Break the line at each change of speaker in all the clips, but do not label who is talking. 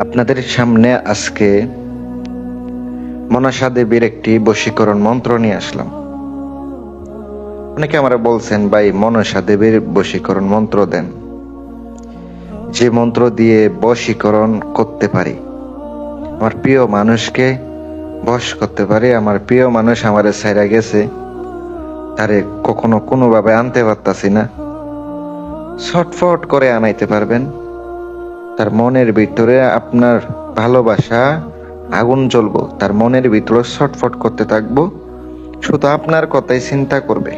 আপনাদের সামনে আজকে মনসা দেবীর একটি বশীকরণ মন্ত্র নিয়ে আসলাম। অনেকে আমরা বলছেন, ভাই, মনসা দেবীর বশীকরণ মন্ত্র দেন। যে মন্ত্র দিয়ে বশীকরণ করতে পারি। আমার প্রিয় মানুষকে বশ করতে পারি। আমার প্রিয় মানুষ আমারে ছাইরা গেছে। তারে কখনো কোনোভাবে আনতে পারতাছি না। ছটফট করে আনাইতে পারবেন। তার মনের ভিতরে আপনার ভালোবাসা আগুন জ্বলবো, তার মনের ভিতরে ছটফট করতে থাকব, শুধু আপনার কথাই চিন্তা করবে।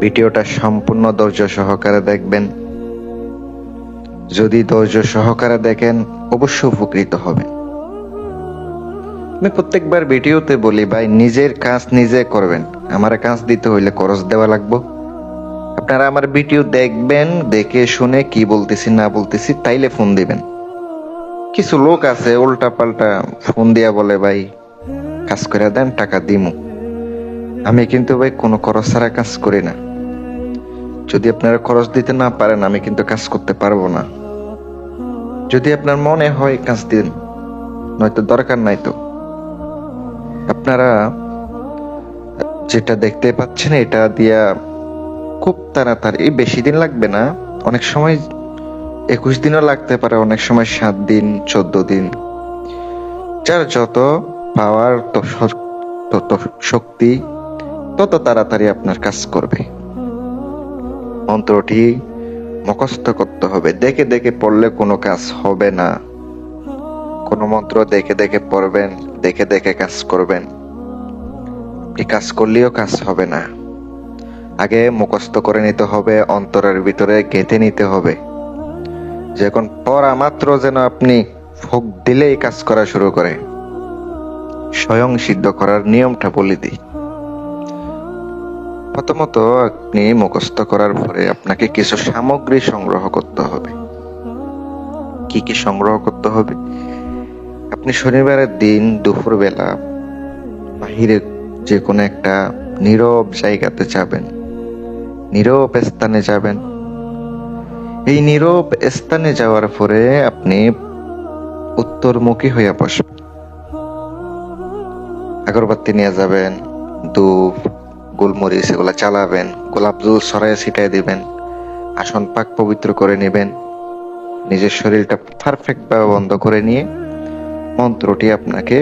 ভিডিওটা সম্পূর্ণ ধৈর্য সহকারে দেখবেন। যদি ধৈর্য সহকারে দেখেন, অবশ্যই উপকৃত হবেন। আমি প্রত্যেকবার ভিডিওতে বলি, ভাই, নিজের কাজ নিজে করবেন। আমার কাজ দিতে হইলে খরচ দেওয়া লাগবো। আপনারা আমার ভিডিও দেখবেন, দেখে শুনে কি বলতেছি, না বলতেছি, তাইলে ফোন দিবেন। কিছু লোক আছে উল্টা পাল্টা ফোন দিয়া বলে, ভাই, কাজ করে দেন, টাকা দিমু। আমি কিন্তু, ভাই, কোনো খরচ ছাড়া কাজ করি না। যদি আপনারা খরচ দিতে না পারেন, আমি কিন্তু কাজ করতে পারব না। যদি আপনার মনে হয় কাজ দিন, নয়তো দরকার নাই তো। আপনারা যেটা দেখতে পাচ্ছেন, এটা দিয়া খুব তাড়াতাড়ি। বেশি দিন লাগবে না। অনেক সময় একুশ দিনও লাগতে পারে, অনেক সময় সাত দিন, চোদ্দ দিন। যার যত পাওয়ার, তত শক্তি, তত তাড়াতাড়ি আপনার কাজ করবে। মন্ত্রটি মুখস্থ করতে হবে। দেখে দেখে পড়লে কোনো কাজ হবে না। কোনো মন্ত্র দেখে দেখে পড়বেন, দেখে দেখে কাজ করবেন। কাজ করলেও কাজ হবে না। আগে মুখস্থ করে নিতে হবে, অন্তরের ভিতরে গেঁথে নিতে হবে। যখন পড়া মাত্র যেন আপনি ফোক দিলেই কাজ করা শুরু করে। স্বয়ং সিদ্ধ করার নিয়মটা বলে দিই। প্রথমত আপনি মুখস্থ করার পরে আপনাকে কিছু সামগ্রী সংগ্রহ করতে হবে। কি কি সংগ্রহ করতে হবে? আপনি শনিবারের দিন, দুপুরবেলা, বাহিরে যে কোনো একটা নীরব জায়গাতে যাবেন। নীরব স্থানে যাবেন। এই নীরব স্থানে যাওয়ার পরে আপনি উত্তরমুখী হইয়া বসবেন। আগরবাতি নিয়ে যাবেন, ধূপ, গোলমরিচ এগুলা চালাবেন, গোলাপ জল সরাই ছিটাই দিবেন, আসন পাক পবিত্র করে নেবেন, নিজের শরীরটা পারফেক্ট ভাবে বন্ধ করে নিয়ে মন্ত্রটি আপনাকে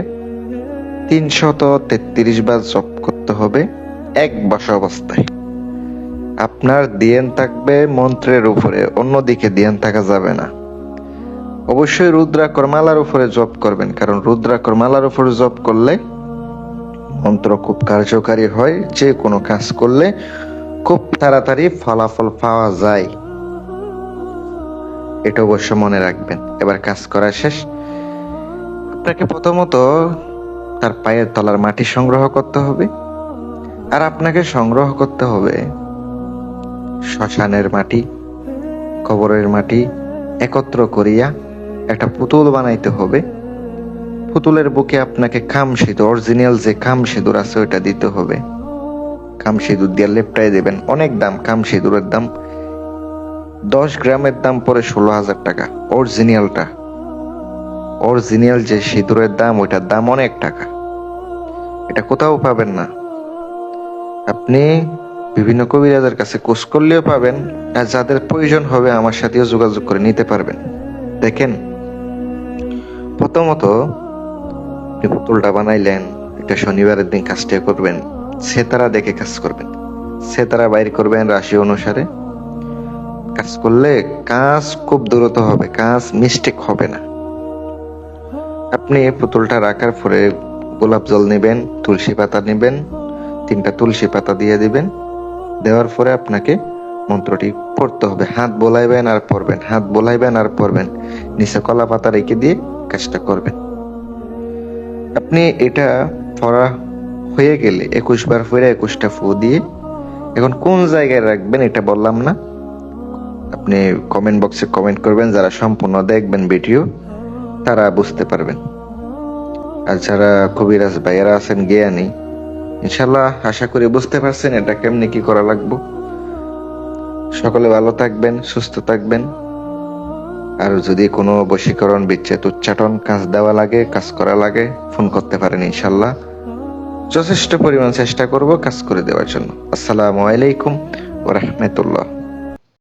তিনশত তেত্রিশ বার জপ করতে হবে এক বসা অবস্থায়। আপনার দিয়েন থাকবে মন্ত্রের উপরে, অন্যদিকে দিয়েন থাকা যাবে না। অবশ্যই রুদ্রাকর মালার উপরে জপ করবেন, কারণ রুদ্রাকর মালার উপরে জপ করলে মন্ত্র খুব কার্যকারী হয়, যে কোনো কাজ করলে খুব তাড়াতাড়ি ফলাফল পাওয়া যায়। এটা অবশ্য মনে রাখবেন। এবার কাজ করা শেষ। আপনাকে প্রথমত তার পায়ের তলার মাটি সংগ্রহ করতে হবে। আর আপনাকে সংগ্রহ করতে হবে শ্মশানের মাটি, কবরের মাটি একত্র করিয়া একটা পুতুল বানাইতে হবে। পুতুলের বুকে আপনাকে খাম সিঁদুর, অরিজিনাল যে খাম সিঁদুর আছে ওইটা দিতে হবে। খাম সিঁদুর দিয়ে লেপটাই দেবেন। অনেক দাম, খাম সিঁদুরের দাম। দশ গ্রামের দাম পরে ষোলো হাজার টাকা, অরিজিনালটা। অরিজিনাল যে সিঁদুরের দাম, ওইটার দাম অনেক টাকা। এটা কোথাও পাবেন না। আপনি বিভিন্ন কবিরাজের কাছে কোর্স করলেও পাবেন আর যাদের প্রয়োজন হবে আমার সাথেও যোগাযোগ করে নিতে পারবেন। দেখেন, প্রথমত পুতুলটা বানাইলেন, এটা শনিবারের দিন কাজটা করবেন, সেতারা দেখে কাজ করবেন। সেতারা বাইর করবেন রাশি অনুসারে। কাজ করলে কাজ খুব দ্রুত হবে, কাজ মিস্টেক হবে না। আপনি পুতুলটা রাখার পরে গোলাপ জল নেবেন, তুলসী পাতা নেবেন, তিনটা তুলসী পাতা দিয়ে দিবেন। দেওয়ার পরে আপনাকে মন্ত্রটি পড়তে হবে। হাত বোলাইবেন আর পড়বেন, হাত বোলাইবেন আর পড়বেন। নিচে কলা পাতা রেখে দিয়ে কাজটা করবেন। আপনি এটা পড়া হয়ে গেলে একুশ বার ফিরে একুশটা ফু দিয়ে এখন কোন জায়গায় রাখবেন এটা বললাম না। আপনি কমেন্ট বক্সে কমেন্ট করবেন, যারা সম্পূর্ণ দেখবেন ভিডিও তারা বুঝতে পারবেন। আর যারা কবিরাজ ভাইয়ারা আছেন, জ্ঞানী ইনশাল্লাহ আশা করি বুঝতে পারছেন এটা কেমনি কি করা লাগবো। সকলে ভালো থাকবেন, সুস্থ থাকবেন। আর যদি কোনো বশীকরণ, বিচ্ছেদ, উচ্চাটন কাজ দেওয়া লাগে, কাজ করা লাগে, ফোন করতে পারেন ইনশাল্লাহ যথেষ্ট পরিমাণ চেষ্টা করব কাজ করে দেওয়ার জন্য। আসসালামু আলাইকুম ওরহমতুল্লাহ